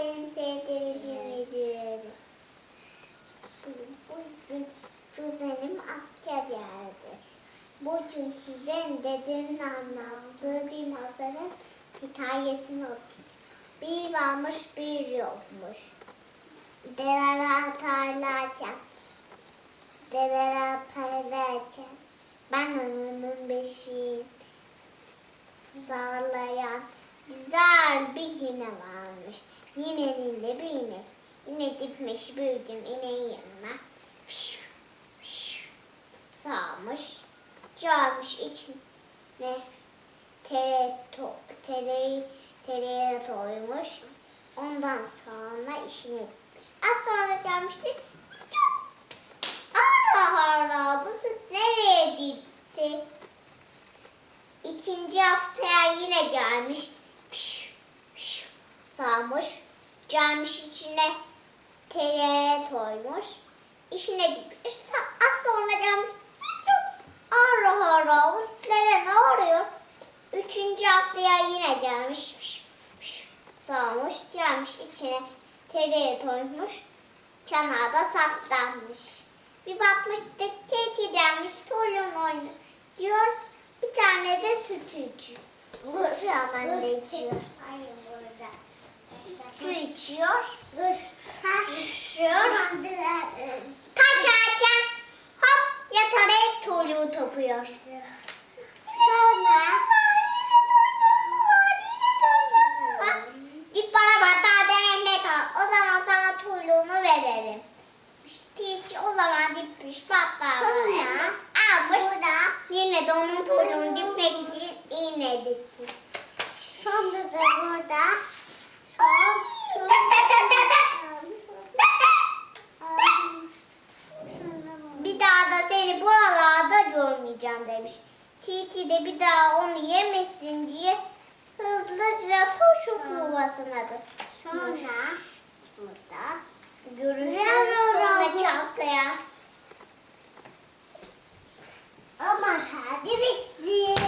benim sevgili dinleyicilerim. Bugün, bugün kuzenim asker geldi. Bugün size dedemin anlattığı bir masalın hikayesini okuyayım. Bir varmış bir yokmuş. Develer tarlarken, develer parlarken, ben onun beşiğim sağlayan güzel bir yine varmış. Yinenin de bir inek. Yine gitmiş bir gün ineğin yanına. Pişu, pişu, sağmış. Çağırmış içine tere, to, tere, tereyağı koymuş. Ondan sonra işine gitmiş. Az sonra gelmişti. Ara ara bu süt nereye gitti? İkinci haftaya yine gelmiş. Sağmış. Gelmiş içine tereyağı koymuş. İşine gitmiş. Az sonra gelmiş. Ara ara bu sütlere ne oluyor? Üçüncü haftaya yine gelmiş. Piş, piş, sağmış. Gelmiş içine tereyağı koymuş. Kenarda saslanmış. Bir bakmış da teti gelmiş. Toyun oynuyor. Diyor. Bir tane de süt içiyor. Bu hemen de içiyor. Hayır burada. Su içiyor. Dur. Taşıyor. Bandılar. Taşarken hop yatarak toyluğu topuyor. Sonra. Bak, Git bana battaniye al. O zaman sana toyluğunu veririm. Hiç o zaman dipmiş battaniye. Sonra. Almış. Burada. Yine de onun toyluğunu dipmek için iğne diksin. Sonra da burada. seni buralarda görmeyeceğim demiş. Titi de bir daha onu yemesin diye hızlıca koşup yuvasına Sonra burada görüşürüz sonraki haftaya. Ama hadi bitti.